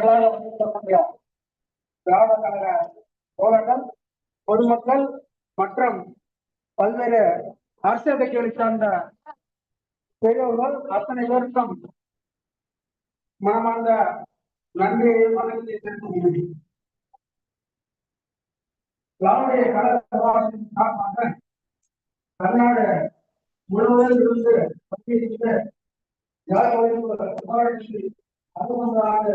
திரளாக வந்திருக்கக்கூடிய திராவிட கழக தோழர்கள் பொதுமக்கள் மற்றும் பல்வேறு அரசியல் கட்சிகளை சார்ந்த பெரியவர்கள் அத்தனை பேருக்கும் மனமார்ந்த நன்றியை வணக்கத்தை தெரிவித்துள்ளேன் திராவிட கழக சார்பாக தமிழ்நாடு முழுவதும் இருந்து பங்கேற்று போராட்டத்தில் அறுபது ஆண்டு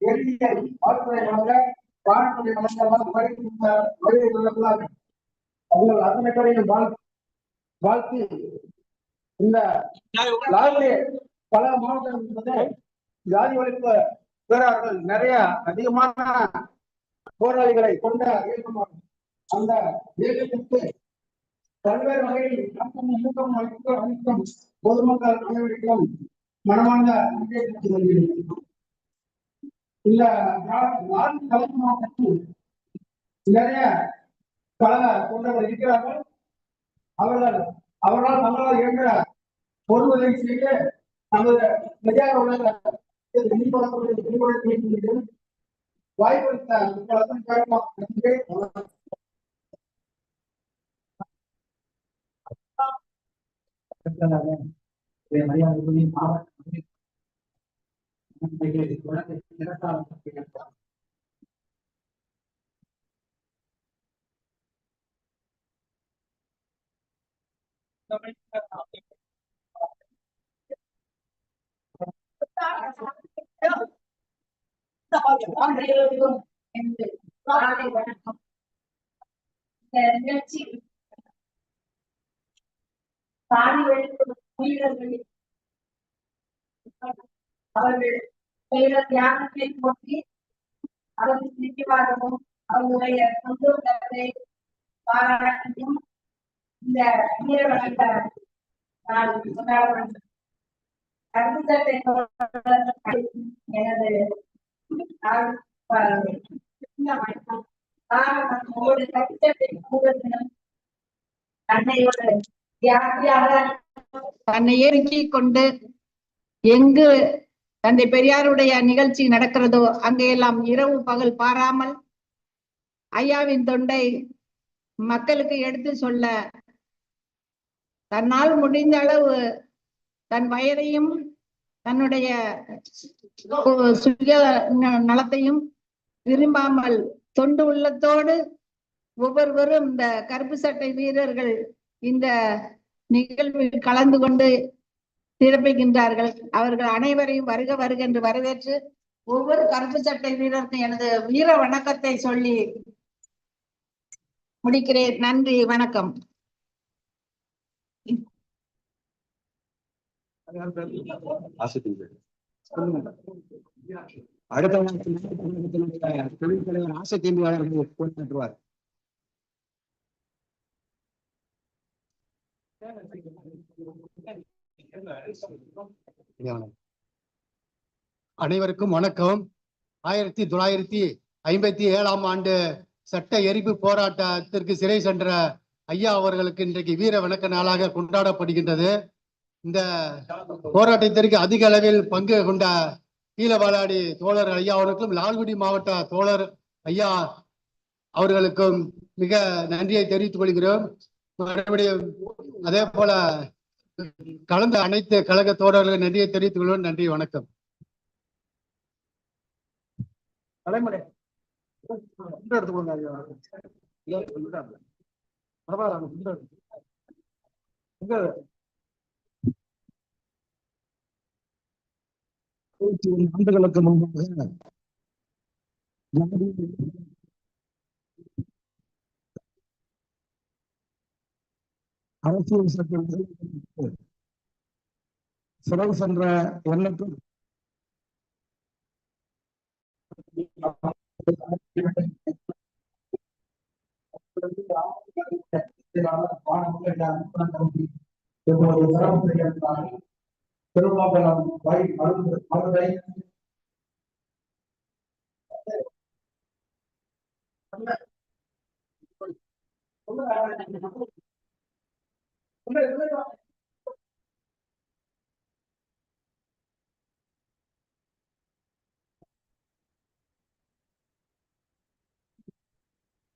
செய்து எளிய வழங்கலாம் அவர்கள் அத்தனை பேரையும் வாழ்த்து இந்த பல மாவட்டங்கள் ஜாதி ஒழிப்பு வீரர்கள் நிறைய அதிகமான போராளிகளை கொண்ட இயக்கமாகும் அந்த இயக்கத்திற்கு பல்வேறு வகையில் ஊக்கம் பொதுமக்கள் அனைவருக்கும் மனமார்ந்த நன்றியை தெரிவித்துக் கொள்கிறேன். இல்ல நா- நான்கு கலப்பு மாவட்டத்தில் நிறைய கழக தொண்டர்கள் இருக்கிறார்கள். அவர்கள் அவர்களால் தங்களால் இயன்ற பொருள்களை செய்து நமது நிஜார் உள்ள வாய்ப்பு மரியாதை மாவட்ட அமைச்சர் குழந்தை தினத்தாளர் பங்கேற்கிறார். அனைவருக்கும் எனது காலை வணக்கம் இந்த நிகழ்ச்சி சாதி ஒழிப்பு வீரர்கள் அவர்கள் தியானத்தை தியாகத்தை போற்றி அவர்கள் நிச்சயமாகவும் அவர்களுடைய சந்தோஷத்தை பாராட்டியும் இந்த வீர வணக்க நாள் கொண்டாடப்படுகிறது கருத்துக்களை எனது தன்னையோட தியாகியாக தன்னையே இறுக்கிக் கொண்டு எங்கு தந்தை பெரியாருடைய நிகழ்ச்சி நடக்கிறதோ அங்கெல்லாம் இரவு பகல் பாராமல் ஐயாவின் தொண்டை மக்களுக்கு எடுத்து சொல்ல தன்னால் முடிந்த அளவு தன் வயதையும் தன்னுடைய சுய ந- நலத்தையும் விரும்பாமல் தொண்டு உள்ளத்தோடு ஒவ்வொருவரும் இந்த கருப்பு சட்டை வீரர்கள் இந்த நிகழ்வில் கலந்து கொண்டு சிறப்பிக்கின்றார்கள். அவர்கள் அனைவரையும் வருக வருக என்று வரவேற்று ஒவ்வொரு கருப்பு சட்டை வீரருக்கும் எனது வீர வணக்கத்தை சொல்லி முடிக்கிறேன். நன்றி வணக்கம். அடுத்த தொழில் போட்டுவார் அனைவருக்கும் வணக்கம். ஆயிரத்தி தொள்ளாயிரத்தி ஐம்பத்தி ஏழாம் ஆண்டு சட்ட எரிப்பு போராட்டத்திற்கு சிறை சென்ற ஐயா அவர்களுக்கு இன்றைக்கு வீர வணக்க நாளாக கொண்டாடப்படுகின்றது. இந்த போராட்டத்திற்கு அதிக அளவில் பங்கு கொண்ட கீழவாலாடி தோழர் ஐயா அவர்களுக்கும் லால்குடி மாவட்ட தோழர் ஐயா அவர்களுக்கும் மிக நன்றியை தெரிவித்துக் கொள்கிறோம். மறுபடியும் அதே போல கலந்த அனைத்து கழக தோழர்களுக்கு நன்றியை தெரிவித்துக் கொள்வோம் நன்றி வணக்கம். தலைமுறை. இந்த எடுத்துக்கோங்க ஐயா. இல்ல, இல்ல. பரவாயில்ல, அந்த இந்த எடுத்து. எங்க? நூற்றி ஒரு ஆண்டுகளுக்கு முன்பாக ஜாதி அரசியல் சட்டம் சிறை சென்ற எண்ணத்தில் திருமாவளம்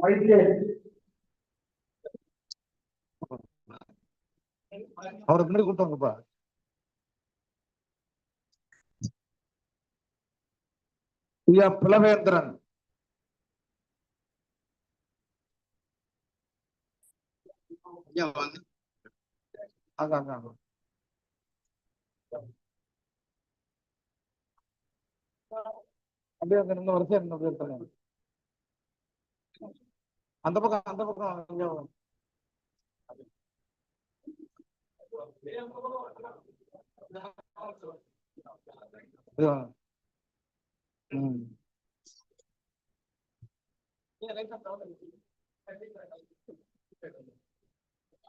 போயிட்டு அவரை முன்னாடி கொடுத்தாங்கப்பா பிளவேந்திரன் ஐயா வாங்க அங்க அங்க அங்க அப்படியே இருக்காங்க. அந்த பக்கம் அந்த பக்கம் இங்க வாங்க.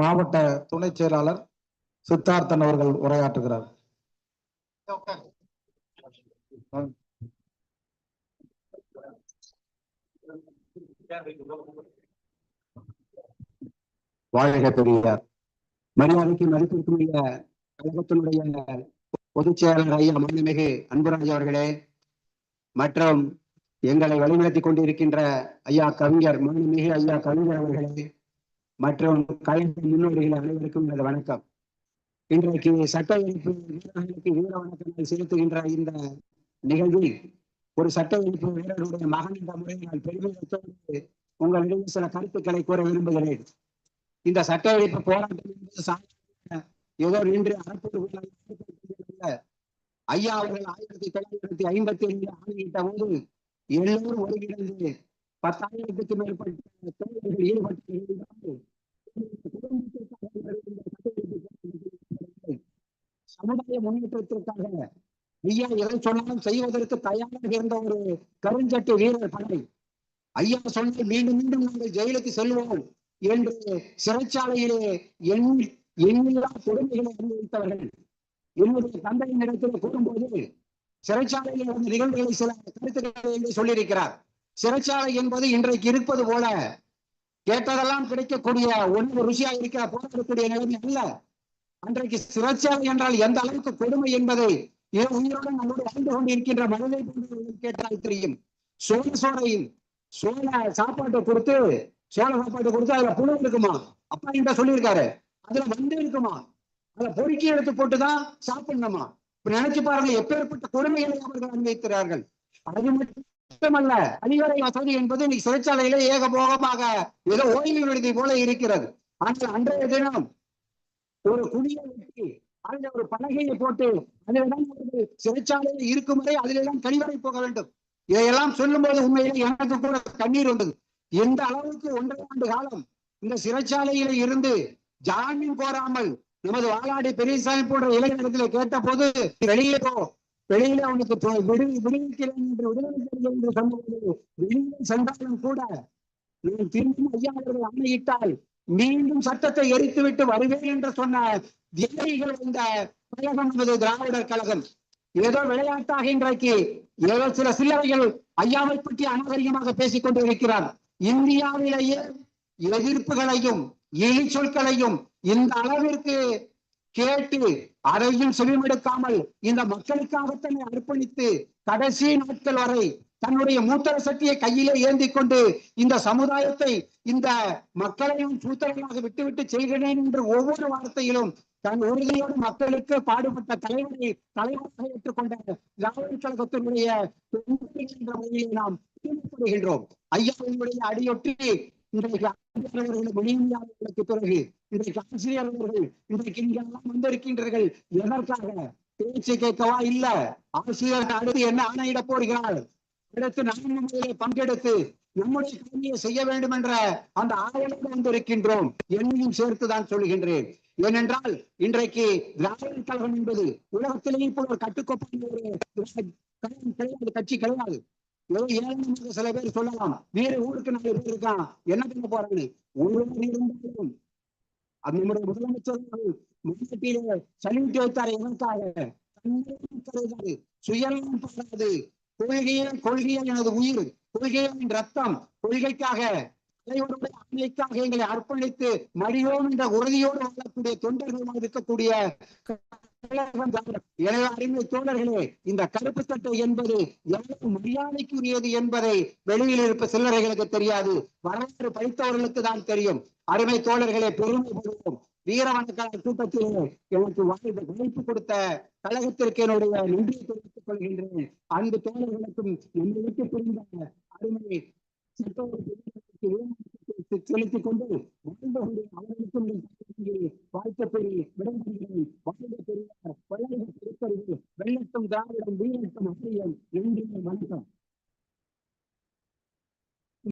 மாவட்ட துணை செயலாளர் சித்தார்த்தன் அவர்கள் உரையாற்றுகிறார். வாழ்க பெரியார். மரியாதைக்கு மதிப்பிற்குரிய கழகத்தினுடைய பொதுச் செயலாளர் ஐயா மாண்புமிகு அன்புராஜ் அவர்களே மற்றும் எங்களை வழிநடத்தி கொண்டிருக்கின்ற ஐயா கவிஞர் மாண்புமிகு ஐயா கவிஞர் அவர்களே மற்றும் கலை முன்னோடிகள் அனைவருக்கும் எனது வணக்கம். இன்றைக்கு சட்ட எதிர்ப்பு வீரர்களுக்கு வீர வணக்கங்களை செலுத்துகின்ற இந்த நிகழ்வில் ஒரு சட்ட எதிர்ப்பு வீரருடைய மகன் என்ற முறையில் நான் பெருமிதத்தோடு உங்களிடையே சில கருத்துக்களை கூற விரும்புகிறேன். இந்த சட்ட எதிர்ப்பு போராட்டம் என்பது ஏதோ நின்று அரசு ஐயா அவர்கள் ஆயிரத்தி தொள்ளாயிரத்தி ஐம்பத்தி ஏழில் ஆணையிட்ட போது எல்லோரும் ஒருங்கிணைந்து பத்தாயிரத்துக்கு மேற்பட்ட தோழர்கள் ஈடுபட்டு சமுதாய முன்னேற்றத்திற்காக ஐயா எதை சொன்னாலும் செய்வதற்கு தயாராக இருந்த ஒரு கருஞ்சட்டு வீரர் படை. ஐயா சொன்னால் மீண்டும் மீண்டும் நாங்கள் ஜெயிலுக்கு செல்வோம் என்று சிறைச்சாலையிலே எண்ணில்லா கொடுமைகளை அனுபவித்தவர்கள். என்னுடைய தந்தையின் இடத்தில் கூறும்போது சிறைச்சாலையில் நடந்த நிகழ்வுகளை சில கருத்துக்களை என்று சொல்லியிருக்கிறார். சிறைச்சாலை என்பது இன்றைக்கு இருப்பது போல கேட்டதெல்லாம் கிடைக்கக்கூடிய ஒன்று ருசியா இருக்கிற போராடக்கூடிய நிலைமை அல்ல. அன்றைக்கு சிறைச்சாலை என்றால் எந்த அளவுக்கு கொடுமை என்பதை இரு உயிருடன் நம்மோடு வாழ்ந்து கொண்டிருக்கின்ற இருக்கின்ற போன்றவர்கள் கேட்டால் தெரியும். சோழ சோறையில் சோழ சாப்பாட்டை கொடுத்து சோழ சாப்பாட்டை கொடுத்து அதுல புழு இருக்குமா? அப்பா என்கிட்ட சொல்லியிருக்காரு. அதுல வந்து இருக்குமா? அதுல பொறுக்கி எடுத்து போட்டுதான் சாப்பிடணுமா? இப்ப நினைச்சு பாருங்க எப்பேற்பட்ட கொடுமைகளை அவர்கள் அனுபவிக்கிறார்கள். அது மட்டுமல்ல அதிகாரை வசதி என்பது இன்னைக்கு சிறைச்சாலையில ஏகபோகமாக ஏதோ ஓய்வு விடுதி போல இருக்கிறது. ஆனால் அன்றைய தினம் ஒரு குடியை வெட்டி அதில் ஒரு பலகையை போட்டு அதிலெல்லாம் ஒரு சிறைச்சாலையில் இருக்கும் வரை அதிலெல்லாம் கழிவறை போக வேண்டும். இதையெல்லாம் சொல்லும் போது உண்மையிலே எனக்கு கூட கண்ணீர் வந்தது. எந்த அளவுக்கு ஒன்றரை ஆண்டு காலம் இந்த சிறைச்சாலையில இருந்து ஜாமீன் கோராமல் நமது வாலாடி பெரியசாமி போன்ற இளைஞர்களை கேட்ட போது வெளியே போ வெளியில அவனுக்கு விடுவிக்கிறேன் என்று விடுதலை என்று சொன்னபோது வெளியில் சென்றாலும் கூட நான் திரும்பும் ஐயா அவர்கள் ஆணையிட்டால் மீண்டும் சட்டத்தை எரித்துவிட்டு வருவேன் என்று சொன்ன தியாகிகள் இந்த கழகம் என்பது திராவிடர் கழகம். ஏதோ விளையாட்டாக இன்றைக்கு ஏதோ சில சில்லறைகள் ஐயாவை பற்றி அநாகரிகமாக பேசிக் கொண்டிருக்கிறார். இந்தியாவிலேயே எதிர்ப்புகளையும் இழி சொற்களையும் இந்த அளவிற்கு கேட்டு அதையும் செவிமெடுக்காமல் இந்த மக்களுக்காக தன்னை அர்ப்பணித்து கடைசி நாட்கள் வரை தன்னுடைய மூத்தர சக்தியை கையிலே ஏந்தி கொண்டு இந்த சமுதாயத்தை இந்த மக்களையும் சூத்தரமாக விட்டுவிட்டு செய்கிறேன் என்று ஒவ்வொரு வார்த்தையிலும் தன் உறுதியோடு மக்களுக்கு பாடுபட்ட தலைவரை தலைவராக ஏற்றுக்கொண்ட திராவிட கழகத்தினுடைய என்ற முறையில் நாம் ஐயா ஐயாவினுடைய அடியொட்டி இன்றைக்கு ஆசிரியர் அவர்கள் வெளியில்லாதவர்களுக்கு பிறகு இன்றைக்கு ஆசிரியர் அவர்கள் இன்றைக்கு இங்கெல்லாம் வந்திருக்கின்றீர்கள். எதற்காக? பேச்சு கேட்கவா இல்ல? ஆசிரியர் அடுத்து என்ன ஆணையிட போகிறார் அடுத்து நான்கு பங்கெடுத்து நம்முடைய கடமையை செய்ய வேண்டும் என்ற அந்த ஆவலோடு வந்திருக்கின்றோம். என்னையும் சேர்த்துதான் சொல்கின்றேன் ஏனென்றால் இன்றைக்கு திராவிட கழகம் என்பது உலகத்திலேயே இப்போ ஒரு கட்டுக்கோப்பான ஒரு கிடையாது கட்சி கிடையாது. ஏதோ சில பேர் சொல்லலாம் வீர ஊருக்கு நாலு பேர் இருக்கான் என்ன பண்ண போறான்னு? ஒருவர் இருந்தாலும் அது நம்முடைய முதலமைச்சர் அவர்கள் முன்னேட்டிலே சல்யூட் வைத்தார் எதற்காக தன்னையும் கருதாது சுயநலம் பாராது. கொள்கையே கொள்கையே எனது உயிர். கொள்கையே ரத்தம் கொள்கைக்காக தலைவருடைய ஆணைக்காக எங்களை அர்ப்பணித்து மடியோம் என்ற உறுதியோடு வாழக்கூடிய தொண்டர்களாக இருக்கக்கூடிய எனவே தோழர்களே இந்த கருப்பு சட்டை என்பது எவ்வளவு மரியாதைக்குரியது என்பதை வெளியில் இருப்ப சில்லறைகளுக்கு தெரியாது. வரலாறு படித்தவர்களுக்கு தான் தெரியும். அருமை தோழர்களே பெருமைப்படுவோம் வீரவணக்கான கூட்டத்திலே எனக்கு வாய்ப்பு வாய்ப்பு கொடுத்த கழகத்திற்கு என்னுடைய நன்றியை தெரிவித்துக் கொள்கின்றேன். அன்பு தோழர்களுக்கும் என்னை விட்டு பிரிந்த அருமை சட்ட செலுத்திக் கொண்டு வாழ்ந்து அவர்களுக்கும் வாழ்த்த பெரிய விடம்புகிறேன் வாழ்ந்த பெரிய வளர்ந்த திருப்பறிவு வெள்ளத்தும் திராவிடம் வீரத்தும் அசையம் நன்றி வணக்கம்.